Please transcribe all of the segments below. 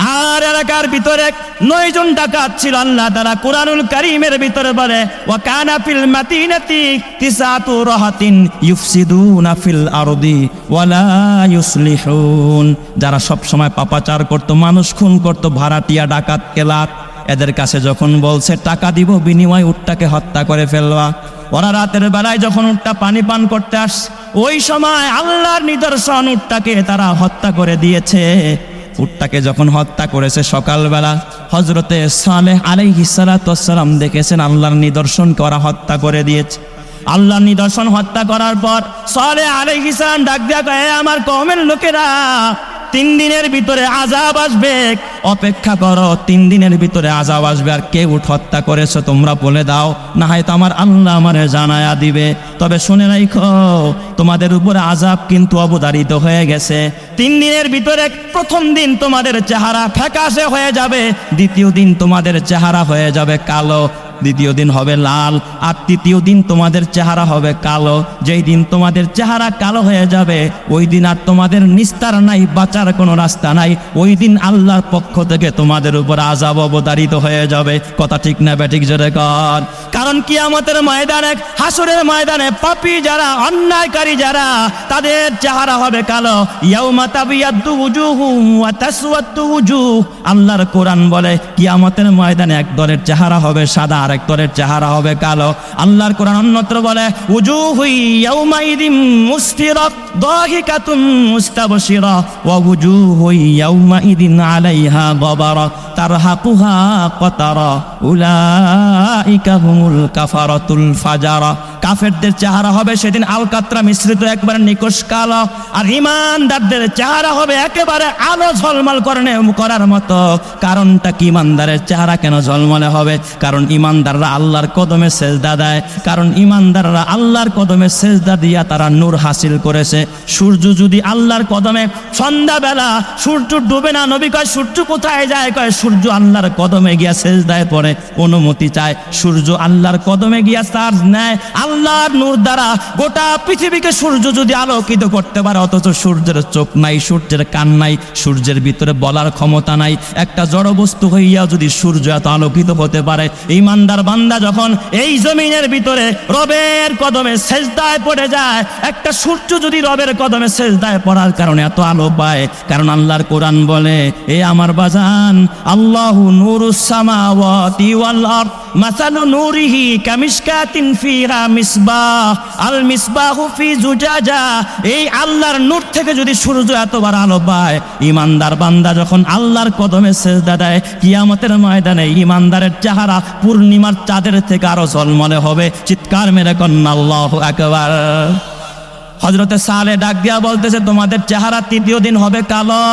আর এলাকার ভিতরে নয় জন ডাকাত ছিল। আল্লাহ তারা কোরআনুল করিমের ভিতরে বলে ও কানা ফিল মাতিনাতি তিসাতু রাহাতিন ইউফসিদুনা ফিল আরদি ওয়ালা ইউসলিহুন। যারা সব সময় পাপাচার করত, মানুষ খুন করত, ভাড়াটিয়া ডাকাত কেলাত, এদের কাছে যখন বলছে, টাকা দিব বিনিময় উটটাকে হত্যা করে ফেলবা। ওরা রাতের বেলায় যখন উটটা পানি পান করতে আস, ওই সময় আল্লাহর নিদর্শন উটটাকে তারা হত্যা করে দিয়েছে। উটটাকে যখন হত্যা করেছে সকালবেলা হজরতে সালেহ আলাইহিসালাম দেখেছেন আল্লাহর নিদর্শন করা হত্যা করে দিয়েছে। আল্লাহর নিদর্শন হত্যা করার পর সালে আলাইহিসালাম ডাক দিয়া কয় আমার কমের লোকেরা তিন দিনের ভিতরে আজাব আসবে। অপেক্ষা করো, তিন দিনের ভিতরে আজাব আসবে। আর কে উঠ হত্যা করেছ, তোমরা বলে দাও। না হয়তো আমার আল্লাহ আমারে জানায়া দিবে। তবে শুনে রাখো তোমাদের উপরে আজাব কিন্তু অবধারিত হয়ে গেছে। তিন দিনের ভিতরে প্রথম দিন তোমাদের চেহারা ফ্যাকাশে হয়ে যাবে। দ্বিতীয় দিন তোমাদের চেহারা হয়ে যাবে কালো। দ্বিতীয় দিন হবে লাল, আর তৃতীয় দিন তোমাদের চেহারা হবে কালো। যেই দিন তোমাদের চেহারা কালো হয়ে যাবে, ওই দিন আর তোমাদের নিস্তার নাই, বাঁচার কোনো রাস্তা নাই। ওই দিন আল্লাহর পক্ষ থেকে তোমাদের উপর আজাব অবতারিত হয়ে যাবে। কথা ঠিক না ব্যাটিক জোরে কর। কারণ কিয়ামতের ময়দানে, হাসুরের ময়দানে পাপি যারা, অন্যায়কারী যারা, তাদের চেহারা হবে কালো। আল্লাহর কোরআন বলে, কিয়ামতের ময়দানে এক দলের চেহারা হবে সাদা চেহারা হবে কালো। আল্লাহর কোরআন অন্যত্র বলে, উজুহুই ইয়াউমাইদিন মুসফিরাত, দাহিকাতুন মুস্তাবশিরা, ওয়া উজুহুই ইয়াউমাইদিন আলাইহা গবারা, তারহাকুহা কতারা, উলাইকা হুমুল কাফারাতুল ফাজারা। কাফেরদের চেহারা হবে সেদিন আলকাত্রা মিশ্রিত, একবারে নিকশ কালো, আর ইমানদারদের চেহারা হবে একেবারে আলো ঝলমল করার মতো। কারণটা কি ইমানদারের চেহারা কেন ঝলমলে হবে? কারণ ইমানদাররা আল্লাহর কদমে সেজদা দেয়। কারণ ইমানদাররা আল্লাহর কদমে সেজদা দিয়া তারা নূর হাসিল করেছে। সূর্য যদি আল্লাহর কদমে সন্ধ্যাবেলা সূর্য ডুবে না, নবী কয়, সূর্য কোথায় যায়? কয়, সূর্য আল্লাহর কদমে গিয়া সেজদায় পড়ে। অনুমতি চায়, সূর্য আল্লাহর কদমে গিয়া চার্জ নেয়। আল্লাহর নূর দ্বারা গোটা পৃথিবীকে সূর্য যদি আলোকিত করতে পারে, অথচ সূর্যের চোখ নাই, সূর্যের কান নাই, সূর্যের ভিতরে বলার ক্ষমতা নাই। একটা জড় বস্তু হইয়া যদি সূর্য এত আলোকিত হতে পারে, ইমানদার বান্দা যখন এই জমিনের ভিতরে রবের কদমে শেষদায় পড়ে যায়, একটা সূর্য যদি রবের কদমে শেষদায় পড়ার কারণে এত আলো পায়, কারণ আল্লাহর কোরআন বলে, এ আমার বাজান, আল্লাহ নুরুসামাওয়াতি ওয়াল মাসালু নূরিহি কামিশকাতিন ফিহা মিসবাহ। আল মিসবাহু ফি জুজাজা। এই আল্লাহর নূর থেকে যদি সূর্য এতবার আলো পায়, ইমানদার বান্দা যখন আল্লাহর কদমে সেজদা দেয়, কিয়ামতের ময়দানে ইমানদারের চেহারা পূর্ণিমার চাঁদের থেকে আরও ঝলমলে হবে। চিৎকার মেরে কন্যা, আল্লাহু আকবার। হজরতে সালে ডাক দিয়া বলতেছে, তোমাদের চেহারা তৃতীয় দিন হবে কালো।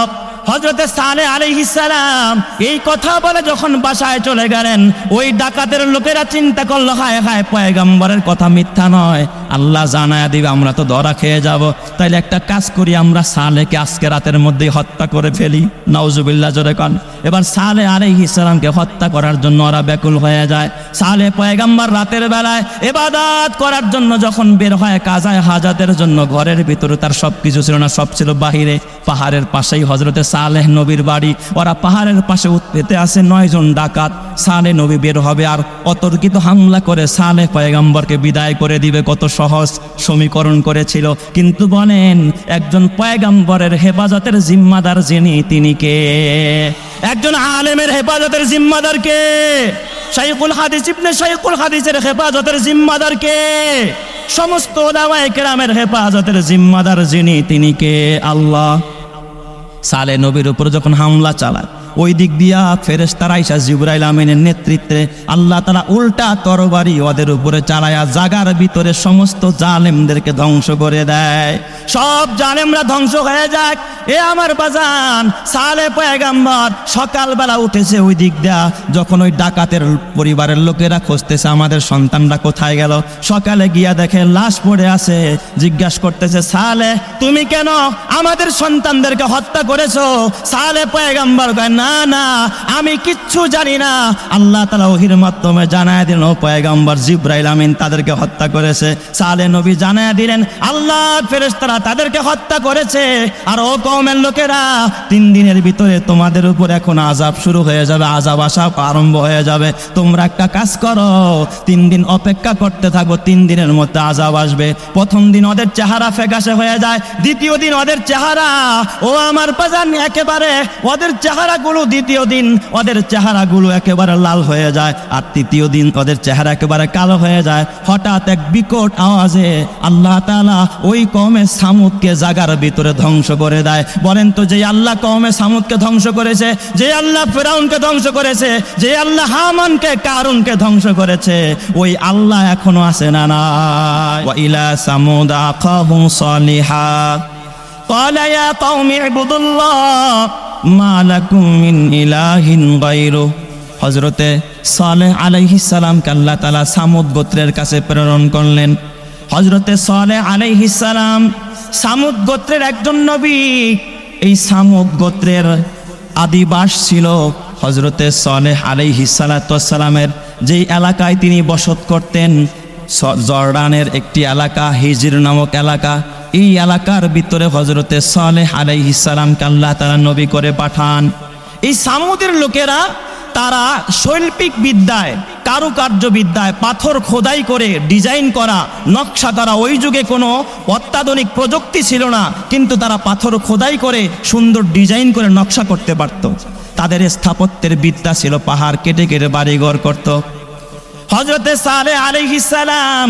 হজরতে সালে আলাইহিসালাম এই কথা বলে যখন বাসায় চলে গেলেন, ওই ডাকাতের লোকেরা চিন্তা করল, হায় হায়, পয়গম্বরের কথা মিথ্যা নয়, আল্লাহ জানায় দিবে, আমরা তো ধরা খেয়ে যাব। তাইলে একটা কাজ করি, আমরা সালেকে আজকে রাতের মধ্যেই হত্যা করে ফেলি। নাউজুবিল্লাহ, জোরে কন। এবার সালে আলাইহিসালামকে হত্যা করার জন্য ওরা ব্যাকুল হয়ে যায়। সালে পয়গাম্বার রাতের বেলায় এবাদাত করার জন্য যখন বের হয়, কাজায় হাজাতের জন্য ঘরের ভিতরে তার সব কিছু ছিল না, সব ছিল বাহিরে। পাহাড়ের পাশেই হজরতে সালেহ নবীর বাড়ি। ওরা পাহাড়ের পাশে উৎপেতে আছে নয়জন ডাকাত। সালে নবী বের হবে আর অতর্কিত হামলা করে সালে পয়গাম্বরকে বিদায় করে দিবে। কত সহজ সমীকরণ করেছিল। কিন্তু বলেন, একজন পয়গাম্বরের হেফাজতের জিম্মাদার যিনি, তিনি কে? একজন আলেমের হেফাজতের জিম্মাদার কে? শাইকুল হাদিস ইবনে শাইকুল হাদিসের হেফাজতের জিম্মাদার কে? সমস্ত ওলামায়ে কেরামের হেফাজতের জিম্মাদার যিনি, তিনি কে? আল্লাহ। সালে নবীর উপর যখন হামলা চালায় ওই দিক দিয়া ফেরেস্তারা ইসা জিবরাইল আমিনের নেতৃত্বে আল্লাহ তারা উল্টা তরবারি ওদের উপরে চালায়া জাগার ভিতরে সমস্ত জালেমদেরকে ধ্বংস করে দেয়। সব জালেমরা ধ্বংস হয়ে যাক। এ আমার বাজান, সালে পয়গাম্বর, সকালবেলা উঠেছে ওই দিক দিয়া। যখন ওই ডাকাতের পরিবারের লোকেরা খুঁজতেছে আমাদের সন্তানরা কোথায় গেল। সকালে গিয়া দেখে লাশ পড়ে আছে। জিজ্ঞাসা করতেছে, সালে, তুমি কেন আমাদের সন্তানদেরকে হত্যা করেছ? সালে পয়গাম্বর কয়, না না না, আমি কিচ্ছু জানি না। আল্লাহ তালা ওহির মাধ্যমে জানায় দিলেন, ও পয়গম্বর জিব্রাইল আমিন তাদেরকে হত্যা করেছে। সালে নবী জানায় দিলেন আল্লাহ ফেরেশতারা তাদেরকে হত্যা করেছে। আর ও কওমের লোকেরা, তিন দিনের ভিতরে তোমাদের উপর এখন আজাব শুরু হয়ে যাবে আজাব আসা আরম্ভ হয়ে যাবে। তোমরা একটা কাজ করো, তিন দিন অপেক্ষা করতে থাকো, তিন দিনের মধ্যে আজাব আসবে। প্রথম দিন ওদের চেহারা ফেকাশে হয়ে যায়, দ্বিতীয় দিন ওদের চেহারা, ও আমার বাজান একেবারে ওদের চেহারাগুলো দ্বিতীয় দিন ওদের চেহারাগুলো একেবারে লাল হয়ে যায় আর তৃতীয় দিন ওদের চেহারা একেবারে কালো হয়ে যায় হঠাৎ এক বিকট আওয়াজে আল্লাহ তাআলা ওই কমে সামুদকে জাগার ভিতরে ধ্বংস করে দেয় বলেন তো যে আল্লাহ কমে সামুদকে ধ্বংস করেছে যে আল্লাহ ফেরাউনকে ধ্বংস করেছে যে আল্লাহ হামানকে কারুনকে ধ্বংস করেছে ওই আল্লাহ এখনো আছে না না ইলা সামুদ আখাহুম সালিহা قال يا قوم اعبدوا الله হজরতে সালেহ আলাইহি সালামকে আল্লাহ তালা সামুদ গোত্রের কাছে প্রেরণ করলেন। হজরতে সালেহ আলাইহি সালাম সামুদ গোত্রের একজন নবী, এই সামুদ গোত্রের আদিবাস ছিল হজরতে সালেহ আলাইহি সালাতামের যেই এলাকায় তিনি বসত করতেন জর্ডানের একটি এলাকা, হিজির নামক এলাকা। এই এলাকার ভিতরে হজরতে সালেহ আলাইহিসালামকে আল্লাহ তারা নবী করে পাঠান। এই সামুদের লোকেরা তারা শৈল্পিক বিদ্যায় কারুকার্য বিদ্যায় পাথর খোদাই করে ডিজাইন করা নকশা করা ওই যুগে কোনো অত্যাধুনিক প্রযুক্তি ছিল না, কিন্তু তারা পাথর খোদাই করে সুন্দর ডিজাইন করে নকশা করতে পারত। তাদের স্থাপত্যের বিদ্যা ছিল পাহাড় কেটে কেটে বাড়িঘর করত। হজরতে সালে আলাইহিসালাম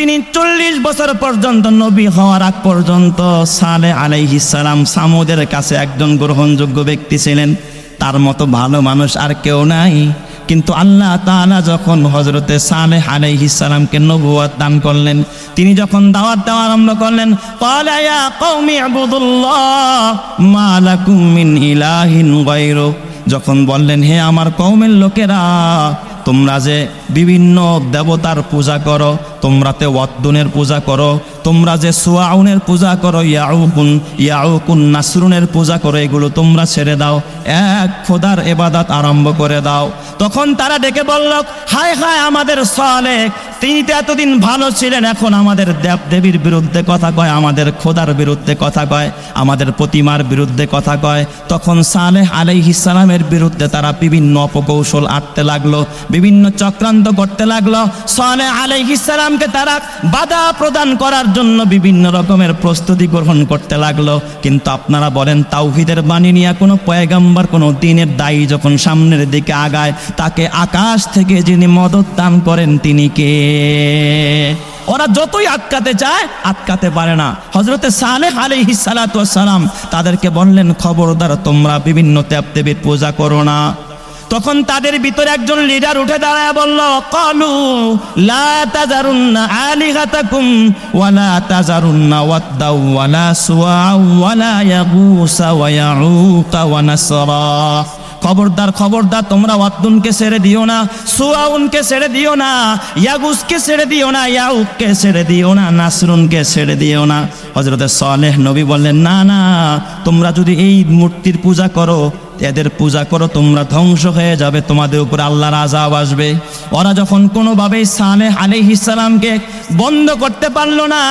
তিনি চল্লিশ বছর পর্যন্ত নবী হওয়ার আগ পর্যন্ত সালে আলাইহিসালাম সামুদের কাছে একজন গ্রহণযোগ্য ব্যক্তি ছিলেন। তার মতো ভালো মানুষ আর কেউ নাই। কিন্তু আল্লাহ তাআলা যখন হজরতে সালেহ আলাইহিসালামকে নবুয়াত দান করলেন, তিনি যখন দাওয়াত দেওয়া আরম্ভ করলেন যখন বললেন, হে আমার কৌমের লোকেরা তোমরা যে বিভিন্ন দেবতার পূজা করো, তোমরা তে ওয়াদ্দুনের পূজা করো, তোমরা যে সোয়াউনের পূজা করো ইয়াউকুন ইয়াউকুন নাসরুনের পূজা করো, এগুলো তোমরা ছেড়ে দাও, এক খোদার এবাদাত আরম্ভ করে দাও। তখন তারা ডেকে বলল, হায় হায় আমাদের সালেক তিনি তো এতদিন ভালো ছিলেন, এখন আমাদের দেব দেবীর বিরুদ্ধে কথা কয়, আমাদের খোদার বিরুদ্ধে কথা কয়, আমাদের প্রতিমার বিরুদ্ধে কথা কয়। তখন সালেহ আলাইহিসালামের বিরুদ্ধে তারা বিভিন্ন অপকৌশল আটতে লাগল, বিভিন্ন চক্রান্ত করতে লাগল। সালেহ আলাইহিসালামকে তারা বাধা প্রদান করার জন্য বিভিন্ন রকমের প্রস্তুতি গ্রহণ করতে লাগল। কিন্তু আপনারা বলেন, তাওহিদের বাণী নিয়ে কোনো পয়গাম্বার, কোনো দিনের দায়ী যখন সামনের দিকে আগায়, তাকে আকাশ থেকে যিনি মদত দান করেন, তিনি কে? ওরা যতই আটকাতে চায়, আটকাতে পারে না। হজরতে সালেহ সালাতু সালাম তাদেরকে বললেন, খবরদার, তোমরা বিভিন্ন দেবদেবীর পূজা করো না। তখন তাদের ভিতরে একজন লিডার উঠে দাঁড়ায় বলল, কলু লা তাজারুন্না আলিহাতাকুম ওয়ালা ওয়া ওয়া খবরদার খবরদার, তোমরা ওয়াদ্দুনকে ছেড়ে দিও না, সুয়াউনকে ছেড়ে দিও না, ইয়াগুসকে ছেড়ে দিও না ইয়াউককে ছেড়ে দিও না, নাসরুনকে ছেড়ে দিও না। হজরতে সালেহ নবী বললেন, না না, তোমরা যদি এই মূর্তির পূজা করো, এদের পূজা করো, তোমরা ধ্বংস হয়ে যাবে, তোমাদের উপর আল্লাহর আজাব আসবে। ওরা যখন কোনোভাবেই সালেহ আলাইহিসসালামকে বন্ধ করতে পারল না।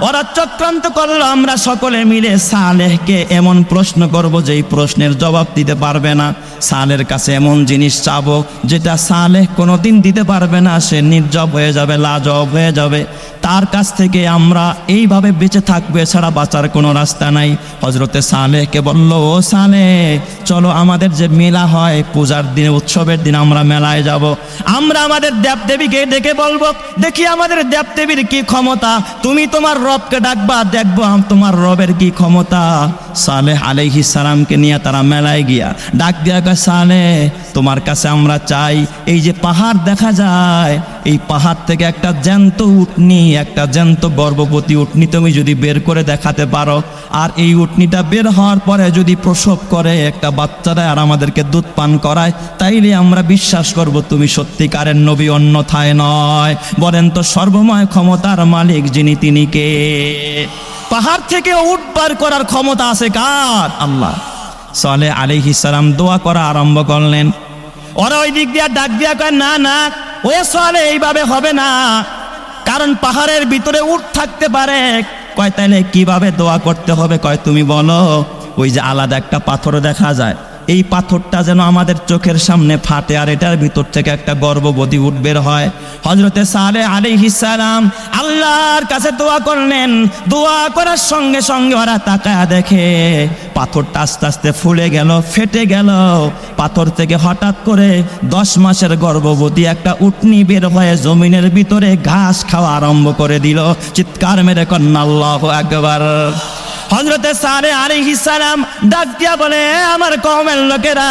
ওরা চক্রান্ত করল। আমরা সকলে মিলে সালেহকে এমন প্রশ্ন করব যেই প্রশ্নের জবাব দিতে পারবে না। সালের কাছে এমন জিনিস চাবো যেটা সালেহ কোনোদিন দিতে পারবে না। সে নির্জব হয়ে যাবে লাজব হয়ে যাবে। তার কাছ থেকে আমরা এইভাবে বেঁচে থাকব, এছাড়া বাঁচার কোনো রাস্তা নাই। হজরতে সালেহকে বলল, ও সালে চলো আমাদের যে মেলা হয়, পূজার দিন, উৎসবের দিন, আমরা মেলায় যাব। আমরা আমাদের দেবদেবীকে ডেকে বলব, দেখি আমাদের দেবদেবীর কি ক্ষমতা? তুমি তোমার রবকে ডাকবা দেখব তোমার রবের কি ক্ষমতা। সালেহ আলাইহিস সালামকে নিয়ে তারা মেলায় গিয়া ডাক দিয়া কয় সালে তোমার কাছে আমরা চাই এই যে পাহাড় দেখা যায়, এই পাহাড় থেকে একটা জ্যান্ত উটনি, একটা জ্যান্ত গর্ভবতী উটনি তুমি যদি বের করে দেখাতে পারো। আর এই উটনিটা বের হওয়ার পরে যদি প্রসব করে, একটা বাচ্চারা আর আমাদেরকে দুধ পান করায়, তাইলে আমরা বিশ্বাস করব তুমি সত্যিকারের নবী, অন্যথায় নয়। বলেন তো সর্বময় ক্ষমতার মালিক যিনি, তিনি কে? পাহাড় থেকে উঠ বার করার ক্ষমতা আছে কার? আল্লাহ। সলে আলিহি সালাম দোয়া করা আরম্ভ করলেন। ওরা ওই দিক দিয়ে ডাক দিয়া কয়, না না ওয়ে সলে এইভাবে হবে না। কারণ পাহাড়ের ভিতরে উঠ থাকতে পারে। কয়, তাইলে কীভাবে দোয়া করতে হবে? কয়, তুমি বলো, ওই যে আলাদা একটা পাথর দেখা যায়। এই পাথরটা যেন আমাদের চোখের সামনে ফাটে আর এটার ভিতর থেকে একটা গর্ভবতী উঠ বের হয়। হজরতে সালে আলাইহিস সালাম আল্লাহর কাছে দোয়া করলেন। দোয়া করার সঙ্গে সঙ্গে ওরা তাকায়া দেখে, পাথরটা আস্তে আস্তে ফুলে গেল, ফেটে গেল। পাথর থেকে হঠাৎ করে দশ মাসের গর্ভবতী একটা উটনি বের হয়ে জমিনের ভিতরে ঘাস খাওয়া আরম্ভ করে দিল। চিৎকার মেরে কন্যা একবার হজরতে সারে আলাইহিস সালাম ডাক দিয়া বলে আমার কওমের লোকেরা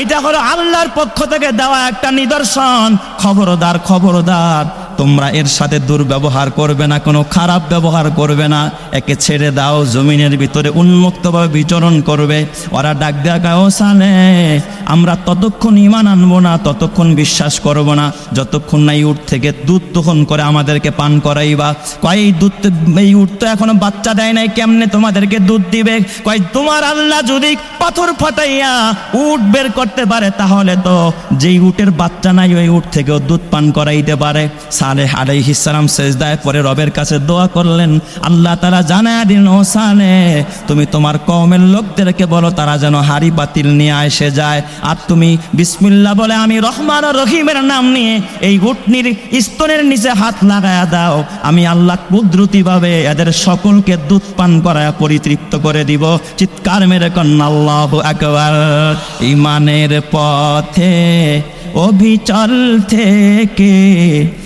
এটা হলো আল্লাহর পক্ষ থেকে দেওয়া একটা নিদর্শন। খবরদার খবরদার। তোমরা এর সাথে দুর্ব্যবহার করবে না, কোনো খারাপ ব্যবহার করবে না। একে ছেড়ে দাও, জমিনের ভিতরে উন্মুক্তভাবে বিচরণ করবে। ওরা ডাক দেয়া সালে আমরা ততক্ষণ ইমান আনব না, ততক্ষণ বিশ্বাস করব না। যতক্ষণ না এই উঠ থেকে দুধ তখন করে আমাদেরকে পান করাইবা। কয়, এই দুধ, এই উঠ তো এখনও বাচ্চা দেয় নাই, কেমনে তোমাদেরকে দুধ দিবে? কয়, তোমার আল্লাহ যদি পাথর ফাটাইয়া উট বের করতে পারে, তাহলে তো যেই উটের বাচ্চা নাই, ওই উট থেকেও দুধ পান করাইতে পারে। সালেহ আলাইহিস সালাম সেজদায় পরে রবের কাছে দোয়া করলেন, আল্লাহ তারা জানায় দিন, ও সালে তুমি তোমার কমের লোকদেরকে বলো, তারা যেন হাড়ি বাতিল নিয়ে এসে যায়। আর তুমি বিসমিল্লাহ বলে, আমি রহমান রহিমের নাম নিয়ে এই উটনির স্তনের নিচে হাত লাগায়া দাও। আমি আল্লাহ কুদরতিভাবে এদের সকলকে দুধ পান করায় পরিতৃপ্ত করে দিব। চিৎকার মেরে কন্যা, আল্লাহ একবার ইমানের পথে অভিচল থেকে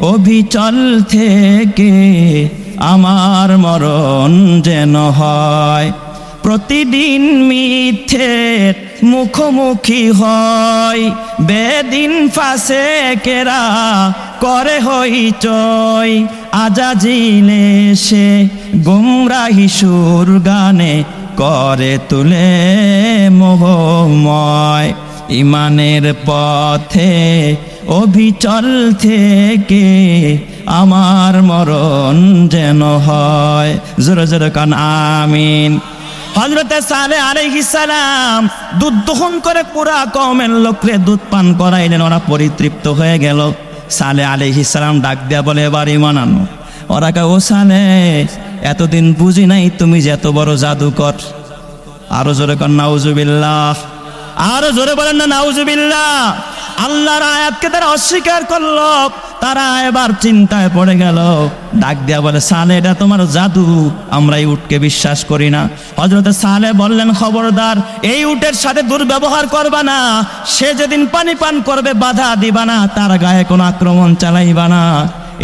অবিচল থেকে আমার মরণ যেন হয়। প্রতিদিন মিথ্যের মুখোমুখি হয়। বেদিন ফাঁসে কেরা করে হই চই আজাজিলে সে গুমরাহি সুর গানে করে তুলে মোহময়। ইমানের পথে অবিচল থেকে আমার মরণ যেন হয়। জোরে জোরে কান, আমিন। হজরতে সালে আলাইহিস সালাম দুধ দহন করে পুরা কমের লোকরে দুধ পান করাইলেন, ওরা পরিতৃপ্ত হয়ে গেল। সালে আলাইহিস সালাম ডাক দেয়া বলে, এবার ইমান ওরা কে ও সালে, এতদিন বুঝি নাই তুমি যে এত বড় জাদুকর। আরও জোরে কর নাউজুবিল্লাহ। আরও জোরে বলেন না, নাউজুবিল্লাহ। আল্লাহর আয়াতকে তারা অস্বীকার করল, তারা এবার চিন্তায় পড়ে গেল। ডাক দিয়া বলে, সালে, এটা তোমার জাদু। আমরা এই উটকে বিশ্বাস করি না। হজরতে সালে বললেন, খবরদার, এই উটের সাথে দুর্ব্যবহার করবা না। সে যেদিন পানি পান করবে, বাধা দিবা না, তার গায়ে কোনো আক্রমণ চালাইবা না।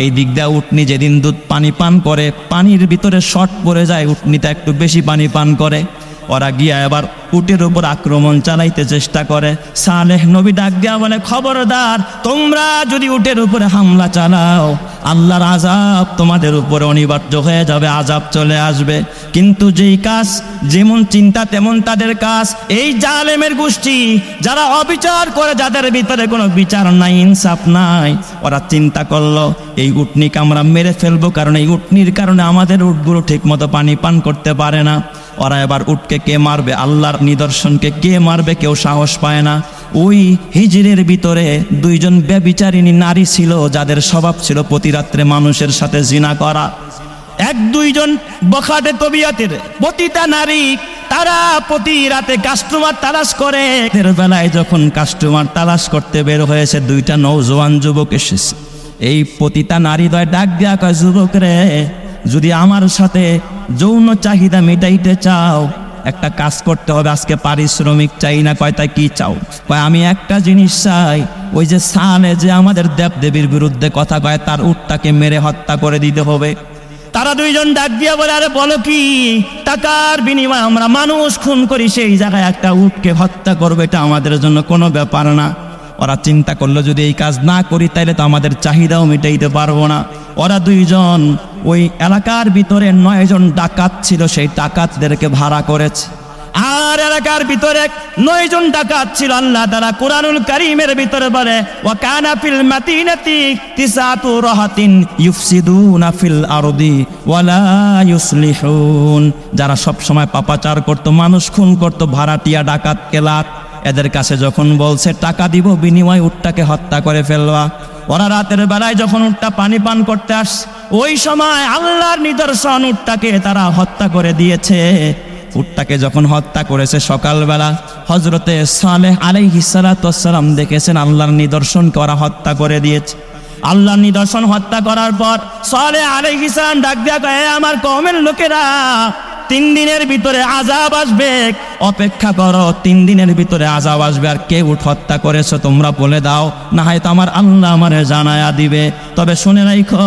এই দিক দিয়ে উটনি যেদিন দুধ পানি পান করে, পানির ভিতরে শর্ট পড়ে যায়, উটনিটা একটু বেশি পানি পান করে। ওরা গিয়া এবার উটের উপর আক্রমণ চালাইতে চেষ্টা করে। সালেহ নবী ডাক দিয়া বলে, খবরদার, তোমরা যদি উটের উপরে হামলা চালাও, আল্লাহর আজাব তোমাদের উপরে অনিবার্য হয়ে যাবে আজাব চলে আসবে। কিন্তু যেই কাজ, যেমন চিন্তা, তেমন তাদের কাজ। এই জালেমের গোষ্ঠী, যারা অবিচার করে, যাদের ভিতরে কোনো বিচার নাই, ইনসাফ নাই, ওরা চিন্তা করল, এই উটনিকে আমরা মেরে ফেলব, কারণ এই উটনির কারণে আমাদের উটগুলো ঠিক মতো পানি পান করতে পারে না। ওরা এবার উটকে কে মারবে? আল্লাহর নিদর্শনকে কে মারবে? কেউ সাহস পায় না। ওই হিজরের ভিতরে দুইজন ব্যবিচারিণী নারী ছিল, যাদের স্বভাব ছিল প্রতি রাত্রে মানুষের সাথে জিনা করা। এক দুইজন বখাটে তবিয়াতের প্রতিটা নারী, তারা প্রতি রাতে কাস্টমার তালাশ করে। এর বেলায় যখন কাস্টমার তালাশ করতে বের হয়েছে, দুইটা নৌজওয়ান যুবক এসেছে। এই প্রতিটা নারী দয় ডাক দেয়া কয়, যুবক রে, যদি আমার সাথে যৌন চাহিদা মেটাইতে চাও। একটা কাজ করতে হবে, আজকে পারিশ্রমিক চাই না, কয়, তাই কি চাও? কয়, আমি একটা জিনিস চাই, ওই যে সালে যে আমাদের দেবদেবীর বিরুদ্ধে কথা কয়, তার উটটাকে মেরে হত্যা করে দিতে হবে। তারা দুইজন ডাক দিয়া বলে, আরে বলো কি? টাকার বিনিময়ে আমরা মানুষ, খুন করি, সেই জায়গায় একটা উটকে হত্যা করবে, এটা আমাদের জন্য কোনো ব্যাপার না। ওরা চিন্তা করল, যদি এই কাজ না করি, তাইলে তো আমাদের চাহিদাও মিটাইতে পারব না। ওরা দুইজন ওই এলাকার ভিতরে নয়জন ডাকাত ছিল, সেই ডাকাতদেরকে ভাড়া করেছে। আর এলাকার ভিতরে নয়জন ডাকাত ছিল, আল্লাহ তারা কোরআনুল কারীমের ভিতরে বলে ও কানা মাতিনাতি তিসাতু রাহাতিন ইউফসিদুনা ফিল আরদি ওয়ালা ইউসলিহুন। যারা সব সময় পাপাচার করত, মানুষ খুন করত, ভাড়াটিয়া ডাকাত, কেলাত। এদের কাছে যখন বলছে, টাকা দিব বিনিময় উটটাকে হত্যা করে ফেলবা। ওরা রাতের বেলায় যখন উটটা পানি পান করতে আস, ওই সময় আল্লাহর নিদর্শন উটটাকে তারা হত্যা করে দিয়েছে। উটটাকে যখন হত্যা করেছে সকালবেলা হজরতে সালেহ আলাইহিসালাম দেখেছেন আল্লাহর নিদর্শন করা হত্যা করে দিয়েছে। আল্লাহর নিদর্শন হত্যা করার পর সালে আলাইহিসালাম ডাক দিয়া কয়ে আমার কমের লোকেরা তিন দিনের ভিতরে আজাব আসবে। অপেক্ষা করো, তিন দিনের ভিতরে আজাব আসবে। আর কে উঠ হত্যা করেছ তোমরা বলে দাও, না হয়তো আমার আল্লাহ আমারে জানায়া দিবে। তবে শুনে রাখো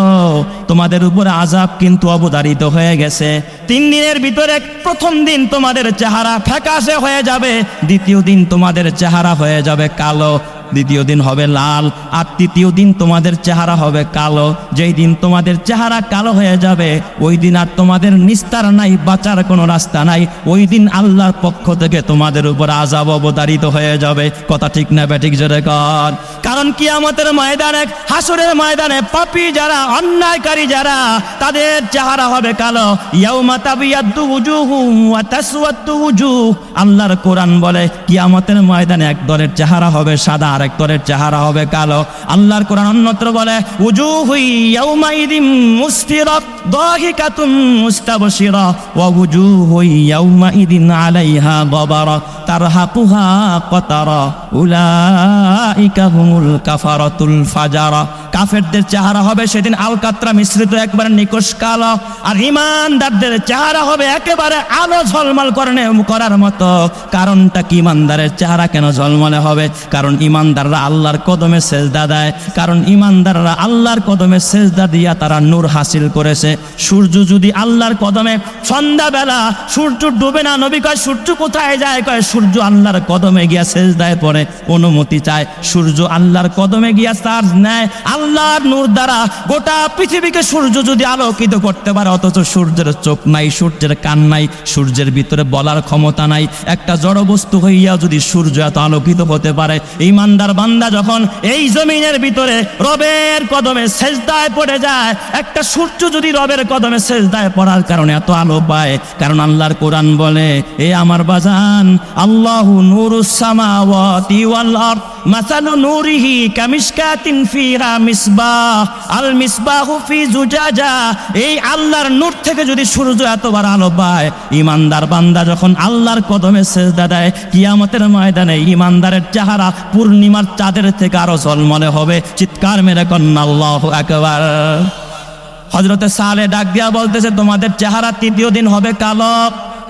তোমাদের উপরে আজাব কিন্তু অবধারিত হয়ে গেছে। তিন দিনের ভিতরে প্রথম দিন তোমাদের চেহারা ফ্যাকাশে হয়ে যাবে, দ্বিতীয় দিন তোমাদের চেহারা হয়ে যাবে কালো। দ্বিতীয় দিন হবে লাল, আর তৃতীয় দিন তোমাদের চেহারা হবে কালো। যেই দিন তোমাদের চেহারা কালো হয়ে যাবে, ওই দিন আর তোমাদের নিস্তার নাই, বাঁচার কোনো রাস্তা নাই। ওই দিন আল্লাহর পক্ষ থেকে তোমাদের উপর আজাব অবতারিত হয়ে যাবে। কথা ঠিক না ব্যাটিক জোরে কর। কারণ কিয়ামতের ময়দানে, হাসরের ময়দানে পাপী যারা, অন্যায়কারী যারা, তাদের চেহারা হবে কালো। আল্লাহর কোরআন বলে, কিয়ামতের ময়দানে এক দলের চেহারা হবে সাদা আর এক দলের চেহারা হবে কালো। আল্লাহর কোরআন অন্যত্র বলে উজুহু ইয়াউমাইদিন মুসফিরাত, দাহিকাতুন মুস্তাবশিরা, ওয়া উজুহুই ইয়াউমাইদিন আলাইহা গবারা, তারহাকুহা কতারা, উলাইকা হুমুল কাফারাতুল ফাজারা। কাফেরদের চেহারা হবে সেদিন আলকাত্রা মিশ্রিত একবারে নিকশ কালো, আর ইমানদারদের চেহারা হবে একেবারে আলো ঝলমল করনে করার মতো। কারণটা কি ইমানদারের চেহারা কেন ঝলমলে হবে? কারণ ইমানদাররা আল্লাহর কদমে সেজদা দেয়। কারণ ইমানদাররা আল্লাহর কদমে সেজদা দিয়া তারা নূর হাসিল করেছে। সূর্য যদি আল্লাহর কদমে সন্ধ্যাবেলা সূর্য ডুবে না, নবী কয়, সূর্য কোথায় যায়? কয়, সূর্য আল্লাহর কদমে গিয়া সেজদায় পড়ে। অনুমতি চায়, সূর্য আল্লাহর কদমে গিয়া চার্জ নেয় আল্লাহর নূর দ্বারা গোটা পৃথিবীকে সূর্য যদি আলোকিত করতে পারে, অথচ সূর্যের চোখ নাই, সূর্যের কান নাই, সূর্যের ভিতরে বলার ক্ষমতা নাই। একটা জড় বস্তু হইয়া যদি সূর্য এত আলোকিত হতে পারে, ইমানদার বান্দা যখন এই জমিনের ভিতরে রবের কদমে সেজদায় পড়ে যায়, একটা সূর্য যদি রবের কদমে সেজদায় পড়ার কারণে এত আলো পায়, কারণ আল্লাহর কোরআন বলে, এ আমার বাজান, আল্লাহু নূরুস সামাওয়াতি ওয়াল আরদ। মাসালু নূরিহি কামিশকাতিন ফিহা মিসবাহ। আল মিসবাহু ফি জুজাজা। এই আল্লাহর নূর থেকে যদি সূর্য এতবার আলো পায়, ইমানদার বান্দা যখন আল্লাহর কদমে সেজদা দেয়, কিয়ামতের ময়দানে ইমানদারের চেহারা পূর্ণিমার চাঁদের থেকে আরও ঝলমলে হবে। চিৎকার মেরে কন্যা আল্লাহু আকবার। হজরতে সালে ডাক দিয়া বলতেছে, তোমাদের চেহারা তৃতীয় দিন হবে কালো।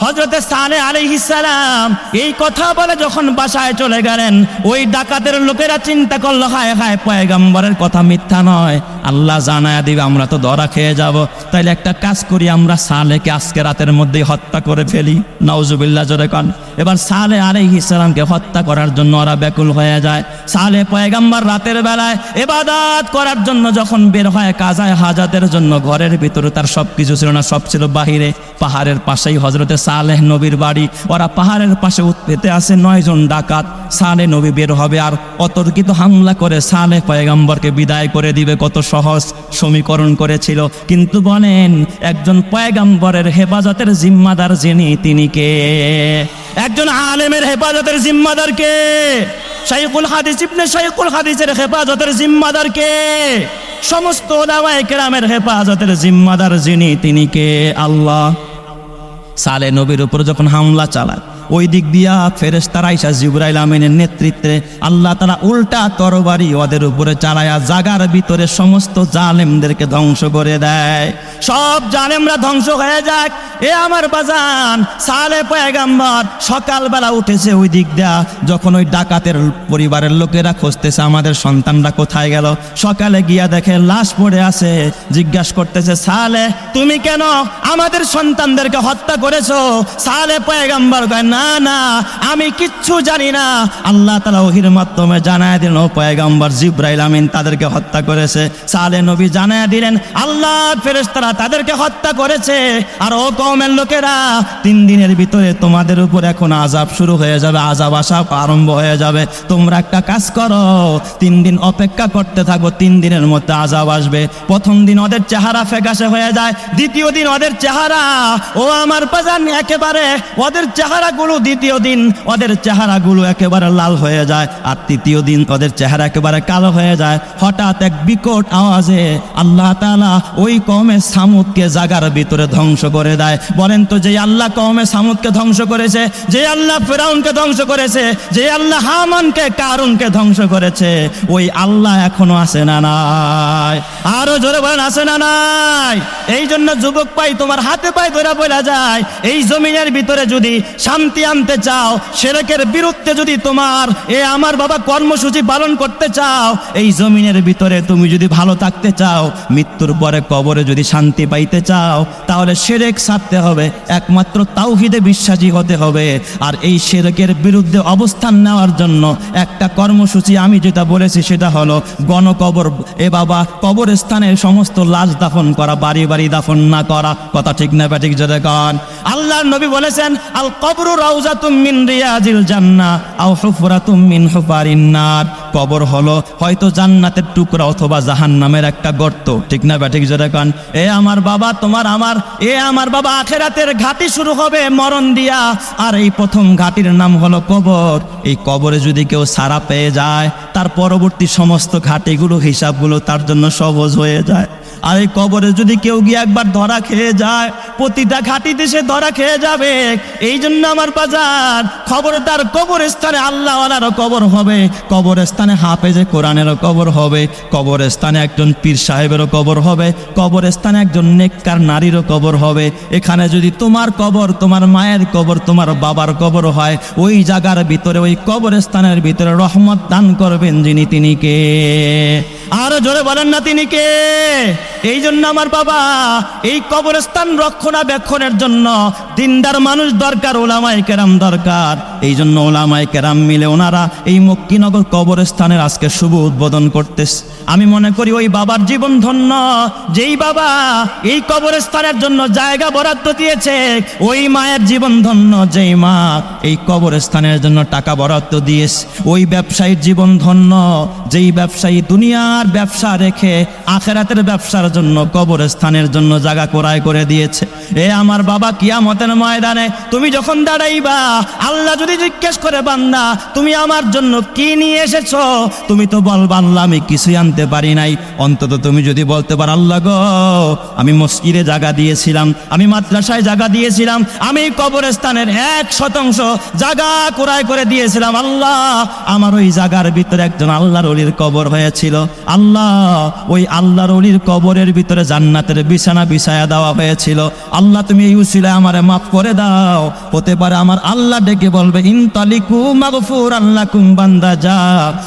হজরতে সালে আলাইহিসালাম এই কথা বলে যখন বাসায় চলে গেলেন, ওই ডাকাতের লোকেরা চিন্তা করল, হায় হায়, পয়গাম্বরের কথা মিথ্যা নয়। আল্লাহ জানায়া দিবে, আমরা তো ধরা খেয়ে যাব। তাইলে একটা কাজ করি, আমরা সালেকে আজকে রাতের মধ্যেই হত্যা করে ফেলি। নওজুবিল্লাহ জোরে কন। এবার সালে আলাইহিসালামকে হত্যা করার জন্য ওরা ব্যাকুল হয়ে যায়। সালে পয়গাম্বর রাতের বেলায় এবাদাত করার জন্য যখন বের হয় কাজায় হাজাতের জন্য, ঘরের ভিতরে তার সব কিছু ছিল না, সব ছিল বাহিরে। পাহাড়ের পাশেই হজরতে সালেহ নবীর বাড়ি। ওরা পাহাড়ের পাশে উৎপেতে আছে নয়জন ডাকাত। সালে নবী বের হবে আর অতর্কিত হামলা করে সালে পয়গাম্বরকে বিদায় করে দিবে। কত সহজ সমীকরণ করেছিল। কিন্তু বলেন, একজন পয়গাম্বরের হেফাজতের জিম্মাদার যিনি, তিনি কে? একজন আলেমের হেফাজতের জিম্মাদার কে? শাইকুল হাদিস ইবনে শাইকুল হাদিসের হেফাজতের জিম্মাদার কে? সমস্ত ওলামায়ে কেরামের হেফাজতের জিম্মাদার যিনি, তিনি কে? আল্লাহ। সালে নবীর উপর যখন হামলা চালায় ওই দিক দিয়া ফেরেস্তারা ইসা জিবরাইল আমিনের নেতৃত্বে আল্লাহ তারা উল্টা তরবারি ওদের উপরে চালায়া জাগার ভিতরে সমস্ত জালেমদেরকে ধ্বংস করে দেয়। সব জালেমরা ধ্বংস হয়ে যাক। এ আমার বাজান, সালে পয়গাম্বর, সকালবেলা উঠেছে ওই দিক দিয়া। যখন ওই ডাকাতের পরিবারের লোকেরা খুঁজতেছে আমাদের সন্তানরা কোথায় গেল। সকালে গিয়া দেখে লাশ পড়ে আছে। জিজ্ঞাসা করতেছে, সালে, তুমি কেন আমাদের সন্তানদেরকে হত্যা করেছ? সালে পয়গাম্বর কয়, না না না, আমি কিচ্ছু জানি না। আল্লাহ তালা ওহির মাধ্যমে জানায় দিলেন, ও পয়গাম্বর জিব্রাইল আমিন তাদেরকে হত্যা করেছে। সালে নবী জানায় দিলেন আল্লাহ ফেরেশতারা তাদেরকে হত্যা করেছে। আর ও কওমের লোকেরা, তিন দিনের ভিতরে তোমাদের উপর এখন আজাব শুরু হয়ে যাবে আজাব আসা আরম্ভ হয়ে যাবে। তোমরা একটা কাজ করো, তিন দিন অপেক্ষা করতে থাকো, তিন দিনের মধ্যে আজাব আসবে। প্রথম দিন ওদের চেহারা ফেকাশে হয়ে যায়, দ্বিতীয় দিন ওদের চেহারা, ও আমার পাজান একেবারে ওদের চেহারাগুলো দ্বিতীয় দিন, ওদের চেহারাগুলো একেবারে লাল হয়ে যায়, আর তৃতীয় দিন ওদের চেহারা একেবারে কালো হয়ে যায়। হঠাৎ এক বিকট আওয়াজে আল্লাহ তাআলা ওই কমে সামুদকে জাগার ভিতরে ধ্বংস করে দেয়। বলেন তো, যে আল্লাহ কমে সামুদকে ধ্বংস করেছে, যে আল্লাহ ফেরাউনকে ধ্বংস করেছে, যে আল্লাহ হামানকে, কারুনকে ধ্বংস করেছে, ওই আল্লাহ এখনও আছে না নাই? আরও জোরে বলেন, আছে না নাই? এই জন্য যুবক পাই তোমার হাতে পায়ে ধরা বলা যায়। এই জমিনের ভিতরে যদি শান্তি আনতে চাও, সেরেকের বিরুদ্ধে যদি তোমার এ আমার বাবা কর্মসূচি পালন করতে চাও, এই জমিনের ভিতরে তুমি যদি ভালো থাকতে চাও, মৃত্যুর পরে কবরে যদি শান্তি পাইতে চাও, তাহলে সেরেক ছাড়তে হবে, একমাত্র তাওহিদে বিশ্বাসী হতে হবে। আর এই সেরেকের বিরুদ্ধে অবস্থান নেওয়ার জন্য একটা কর্মসূচি আমি যেটা বলেছি সেটা হলো গণকবর। এ বাবা কবরস্থানের সমস্ত লাশ দাফন করা, বাড়ি বাড়ি দাফন না করা, কথা ঠিক না ব্যাটিক যেটা কন। আল্লাহর নবী বলেছেন, আল কবরু রাউজাতুম মিন রিয়াজিল জান্নাহ আও হুফরাতুম মিন হুফারিন নার। কবর হলো হয়তো জান্নাতের টুকরা অথবা জাহান্নামের একটা গর্ত। ঠিক না ব্যাটিক যেটা কন? এ আমার বাবা, তোমার আমার, এ আমার বাবা, আখেরাতের ঘাটি শুরু হবে মরণ দিয়া। আর এই প্রথম ঘাটির নাম হলো কবর। এই কবরে যদি কেউ সারা পেয়ে যায়, তার পরবর্তী সমস্ত ঘাটিগুলো, হিসাবগুলো তার জন্য সহজ হয়ে যায়। আর এই কবরে যদি কেউ গিয়ে একবার ধরা খেয়ে যায়, প্রতিটা ঘাটিতে সে ধরা খেয়ে যাবে। এই জন্য আমার বাজার খবরদার কবরস্থানে আল্লাহওয়ালারও কবর হবে। কবরস্থানে হাফেজে কোরআনেরও কবর হবে। কবরস্থানে একজন পীর সাহেবেরও কবর হবে। কবরস্থানে একজন নেককার নারীরও কবর হবে। এখানে যদি তোমার কবর, তোমার মায়ের কবর, তোমার বাবার কবর হয়, ওই জায়গার ভিতরে, ওই কবরস্থানের ভিতরে রহমত দান করবেন যিনি তিনি কে? আরও জোরে বলেন না তিনি কে? এই জন্য আমার বাবা, এই কবরস্থান রক্ষণাবেক্ষণের জন্য দিনদার মানুষ দরকার ওলামাই কেরাম দরকার। এই জন্য ওলামাই কেরাম মিলে ওনারা এই মক্কিনগর কবরস্থানের আজকে শুভ উদ্বোধন করতেছে। আমি মনে করি ওই বাবার জীবন ধন্য, যেই বাবা এই কবরস্থানের জন্য জায়গা বরাদ্দ দিয়েছে, ওই মায়ের জীবন ধন্য, যেই মা এই কবরস্থানের জন্য টাকা বরাদ্দ দিয়েছে। ওই ব্যবসায়ীর জীবন ধন্য, যেই ব্যবসায়ী দুনিয়ার ব্যবসা রেখে আখেরাতের ব্যবসার জন্য, কবরস্থানের জন্য জায়গা কোরায় করে দিয়েছে। এ আমার বাবা কিয়ামতের ময়দানে, তুমি যখন দাঁড়াইবা, আল্লাহ যদি জিজ্ঞেস করে, বান্দা, তুমি আমার জন্য কি নিয়ে এসেছ? তুমি তো বলবা, আল্লাহ, আমি কিছুই আনতে পারি নাই। অন্তত তুমি যদি বলতে পারো, আল্লাহ গো, আমি মসজিদে জায়গা দিয়েছিলাম, আমি মাদ্রাসায় জায়গা দিয়েছিলাম, আমি কবরস্থানের এক শতাংশ জায়গা কোরায় করে দিয়েছিলাম, আল্লাহ, আমার ওই জায়গার ভিতরে একজন আল্লাহর অলির কবর হয়েছিল। আল্লাহ, ওই আল্লাহর অলির কবরের ভিতরে জান্নাতের বিছানা বিছায়া দেওয়া হয়েছিল। আল্লাহ, তুমি এই উসিলে আমারে মাফ করে দাও। হতে পারে আমার আল্লাহ ডেকে বলবে, ইনতালিকু মাগফুর আল্লাহ কুম্বান্দা যা।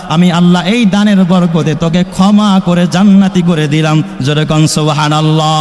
আমি আল্লাহ এই দানের বরকতে তোকে ক্ষমা করে জান্নাতি করে দিলাম। যেরকম সোহান সুবহানাল্লাহ।